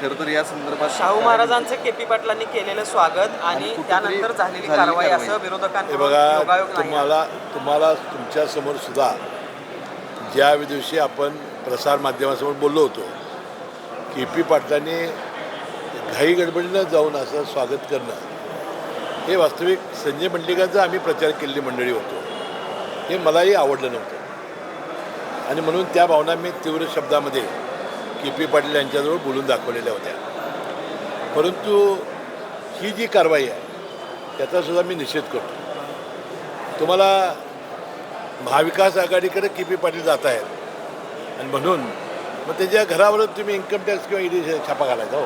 खरं तर या संदर्भात शाहू महाराजांचं केपी पाटलांनी केलेलं स्वागत आणि त्यानंतर झालेली कारवाई. असं हे नाही तुम्हाला तुम्हाला तुमच्यासमोर सुद्धा ज्या दिवशी आपण प्रसारमाध्यमासमोर बोललो होतो की पी पाटलांनी घाई गडबडीनं जाऊन असं स्वागत करणं हे वास्तविक संजय मंडलिकांचा आम्ही प्रचार केलेली मंडळी होतो. हे मलाही आवडलं नव्हतं. आणि म्हणून त्या भावना मी तीव्र शब्दामध्ये के पी पाटील यांच्याजवळ बोलून दाखवलेल्या होत्या. परंतु ही जी कारवाई आहे त्याचासुद्धा मी निषेध करतो. तुम्हाला महाविकास आघाडीकडे के पी पाटील जात आहेत आणि म्हणून मग त्याच्या घरावरच तुम्ही इन्कम टॅक्स किंवा ईडी छापा घालायचा हो.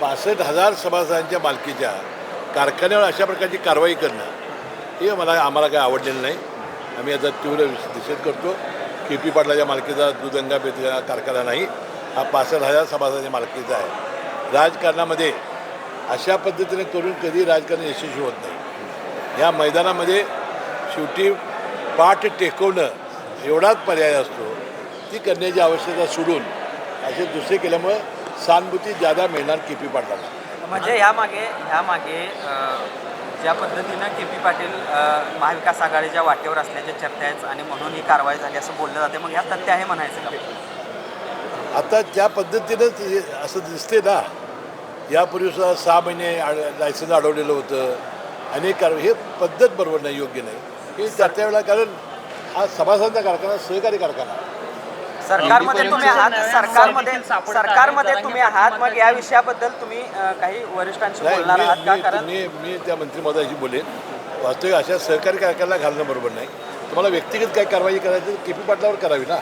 पासष्ट हजार सभासदांच्या मालकीच्या कारखान्यावर अशा प्रकारची कारवाई करणं हे मला आम्हाला काय आवडलेलं नाही. आम्ही याचा तीव्र निषेध करतो. के पी पाटलाच्या मालकीचा दुधंगा बेदगा कारखाना नाही. हा पासष्ट हजार सभासदांच्या मालकीचा आहे. राजकारणामध्ये अशा पद्धतीने करून कधी राजकारण यशस्वी होत नाही. या मैदानामध्ये शेवटी पाठ टेकवणं एवढाच पर्याय असतो. ती करण्याची आवश्यकता सोडून असे दुसरे केल्यामुळं सहानुभूती ज्यादा मिळणार के पी पाटलाला म्हणजे ह्यामागे ह्यामागे ज्या पद्धतीनं के पी पाटील महाविकास आघाडीच्या वाटेवर असल्याच्या चर्चा आहेत आणि म्हणून ही कारवाई झाली असं बोललं जाते. मग ह्या तथ्य आहे म्हणायचं आता त्या पद्धतीनंच हे असं दिसते ना यापूर्वी सुद्धा सहा महिने लायसन्स अडवलेलं होतं. अनेक कारवाई हे पद्धत बरोबर नाही योग्य नाही. हे त्या त्यावेळेला कारण हा सभासदांचा कारखाना सहकारी कारखाना. सरकारमध्ये तुम्ही आहात सरकारमध्ये. सरकारमध्ये तुम्ही आहात मग या विषयाबद्दल तुम्ही काही वरिष्ठांशी बोलणार आहात का? मी- कारण मी मी त्या मंत्री महोदयाशी बोलेन. वास्तविक अशा सहकारी कारखान्याला घालणं बरोबर नाही. तुम्हाला व्यक्तिगत काय कारवाई करायची के पी पाटलावर करावी ना.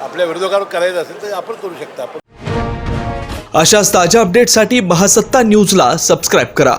आपल्या विरोधकावर करायचं असेल तर आपण करू शकता. आपण अशाच ताज्या अपडेटसाठी महासत्ता न्यूजला सबस्क्राईब करा.